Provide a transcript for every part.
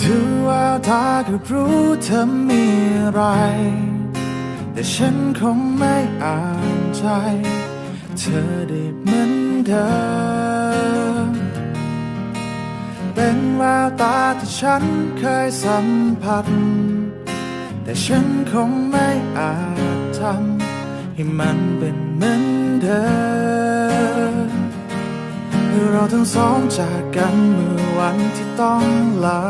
ดูว่าตาก็รู้เธอมีอะไร แต่ฉันคงไม่อ่านใจ เธอได้เหมือนเดิมเป็นแววตาที่ฉันเคยสัมผัส แต่ฉันคงไม่อาจทำให้มันเป็นเหมือนเดิม เมื่อเราทั้งสองจากกันเมื่อวันที่ต้องลา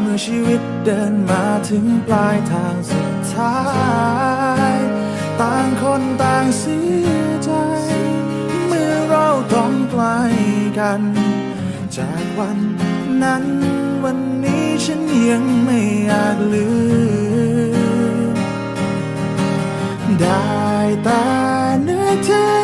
เมื่อชีวิตเดินมาถึงปลายทางสุดท้าย ต่างคนต่างเสียใจ เมื่อเราต้องไกลกัน จากวันนั้นวันนี้ฉันยังไม่อาจลืม ได้แต่นึกถึงอ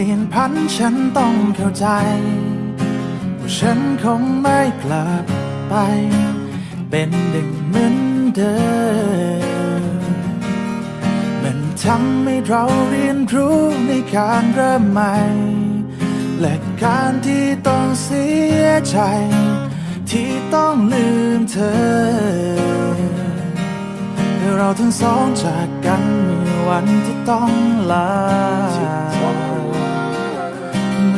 ลี่ยนพันฉันต้องเข้าใจ ว่าฉันคงไม่กลับไป เป็นดึงเหมือนเดิมมันทำให้เราเรียนรู้ในการเริ่มใหม่ และการที่ต้องเสียใจ ที่ต้องลืมเธอเราทั้งสองจากกันเมื่อวันที่ต้องลา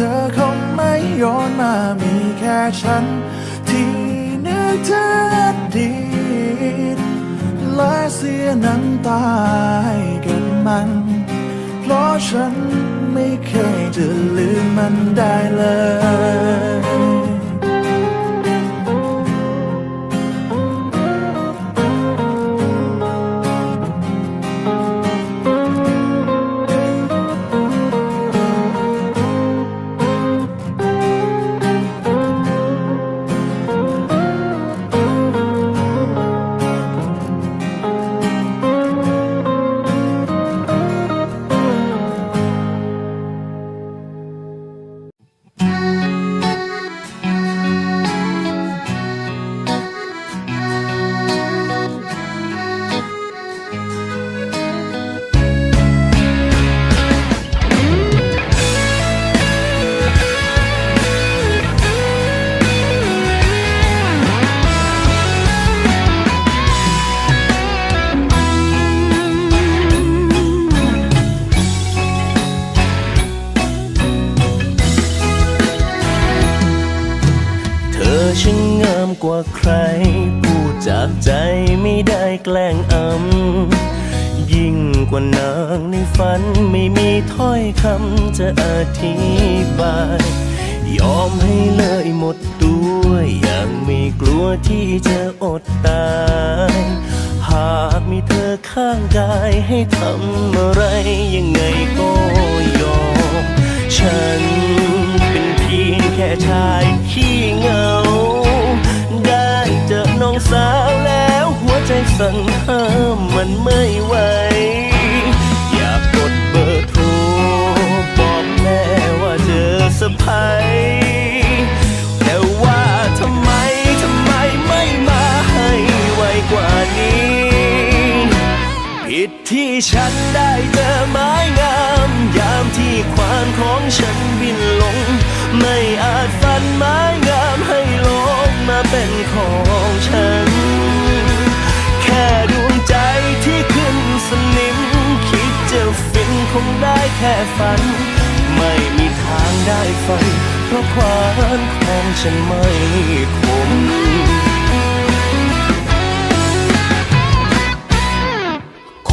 เธอคงไม่ย้อนมามีแค่ฉัน ที่นึกถึงอดีตและเสียน้ำตาให้กับมัน เพราะฉันไม่เคยจะลืมมันได้เลย กว่าใคร พูดจากใจไม่ได้แกล้งอำ ยิ่งกว่านางในฝันไม่มีถ้อยคำจะอธิบาย ยอมให้เลยหมดตัวอย่างไม่กลัวที่จะอดตาย หากมีเธอข้างกายให้ทำอะไรยังไง ฉันได้เจอไม้งาม ยามที่ควานของฉันบินลง ไม่อาจฝันไม้งามให้ลงมาเป็นของฉัน แค่ดวงใจที่ขึ้นสนิม คิดจะฟินคงได้แค่ฝัน ไม่มีทางได้ฝัน เพราะความของฉันไม่คม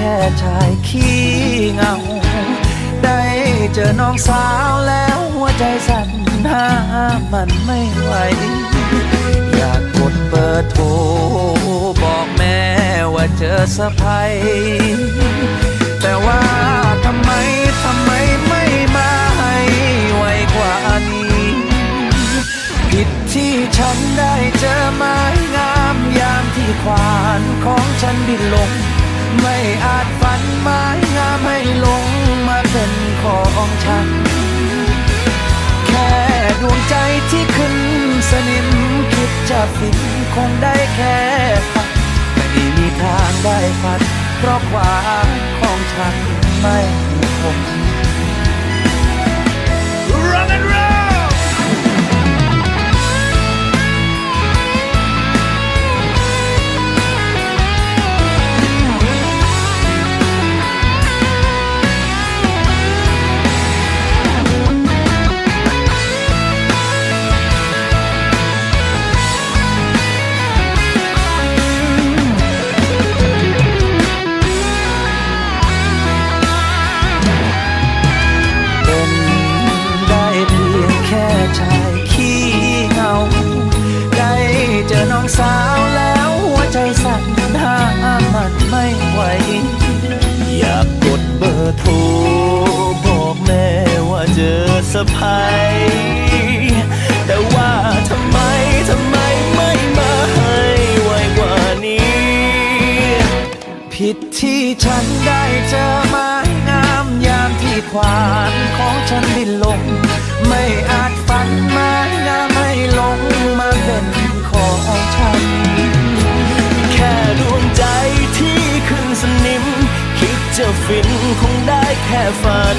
ค่ชายขี้เงา ได้เจอน้องสาวแล้วหัวใจสั่นห้ามมันไม่ไหว อยากกดเบอร์โทรบอกแม่ว่าเจอสะพายแต่ว่าทำไมทำไมไม่มาให้ไวกว่านี้ ผิดที่ฉันได้เจอไม้งามยามที่ควานของฉันบินลง ไม่อาจฝันมางามให้ลงมาเป็นของฉัน แค่ดวงใจที่ขึ้นสนิมคิดจะฟินคงได้แค่ฝันไม่มีทางได้ฝัน เพราะความของฉันไม่คง อสะพายแต่ว่าทำไมทำไมไม่มาให้ไวกว่านี้ ผิดที่ฉันได้เจอไม้งามยามที่ควานของฉันบินลง ไม่อาจฝันไม้งามให้ลงมาเป็นของฉัน แค่ดวงใจที่ขึ้นสนิม คิดจะฟินคงได้แค่ฝัน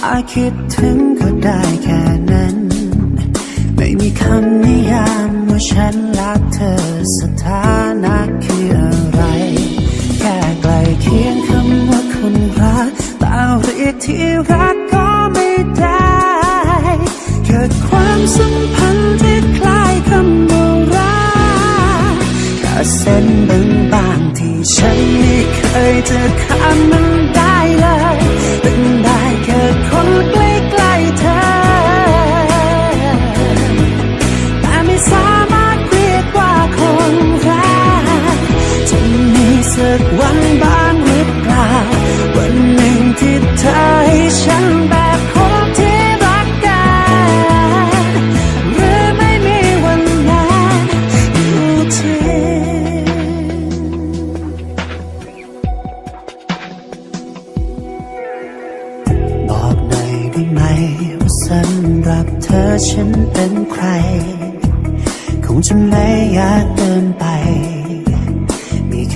ถ้าคิดถึงก็ได้แค่นั้น ไม่มีคำนิยามว่าฉันรักเธอสถานะคือ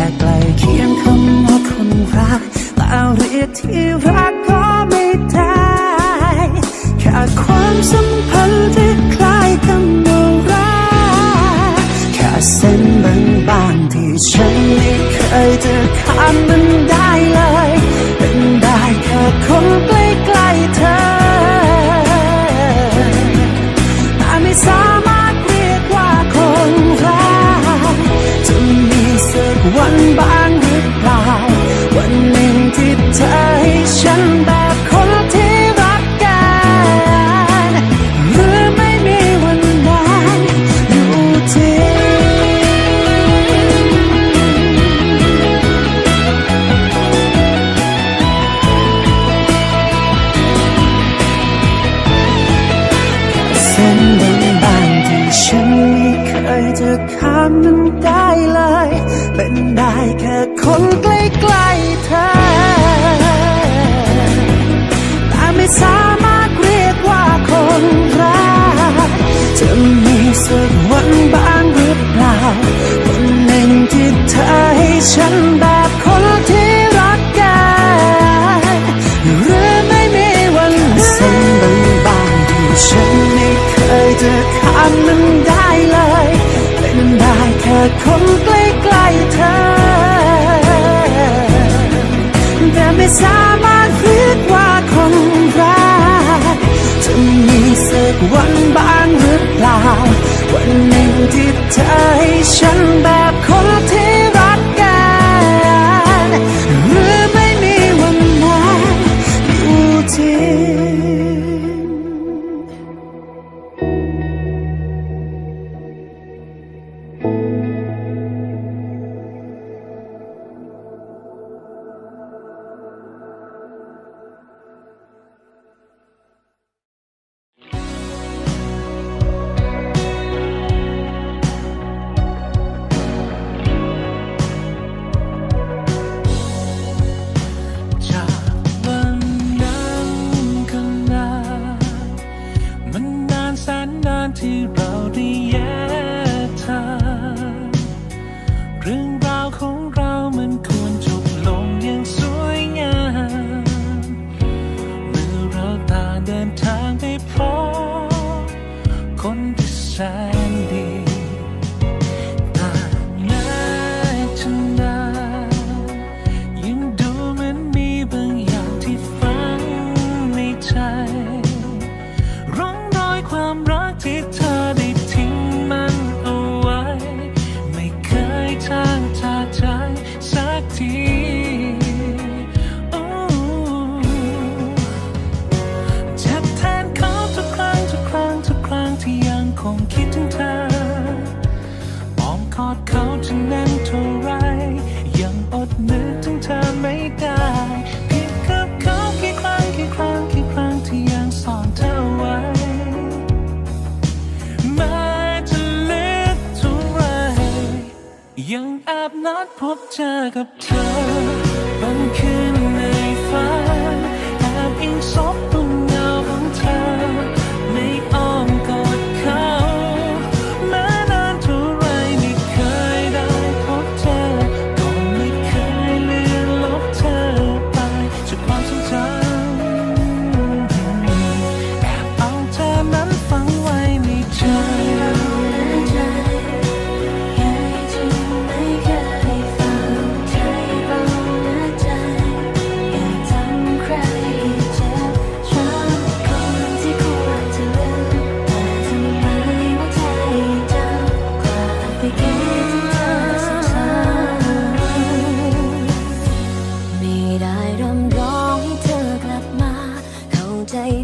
แต่ไกลเคียงคำว่าคนรักแต่เรียกที่รักก็ไม่ได้แค่ความสัมพันธ์ที่คล้ายกันดูรักแค่เส้นบางๆที่ฉันไม่เคยจะขาดมันได้ ล่า วันหนึ่งที่เธอให้ฉันแบบ เธอไม่ได้ผิดกับเขากี่ครั้งกี่ครั้งกี่ครั้งที่ยังสอนเธอไว้แม้จะเลึกเท่าไรยังแอบนัดพบเจอกับเธอ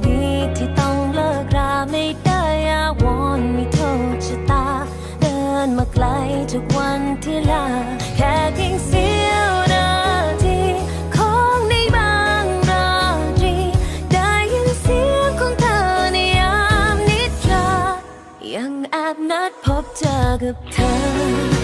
ที่ต้องเลิกราไม่ได้อาวอม่โทษชะตา เดินมาไกลทุกวันที่ลา แค่เพีงเสียวนาทีของในบางราตรี ได้ยินเสียงของเธอในยามนิทรา ยังแอบนัดพบเจอกับเธอ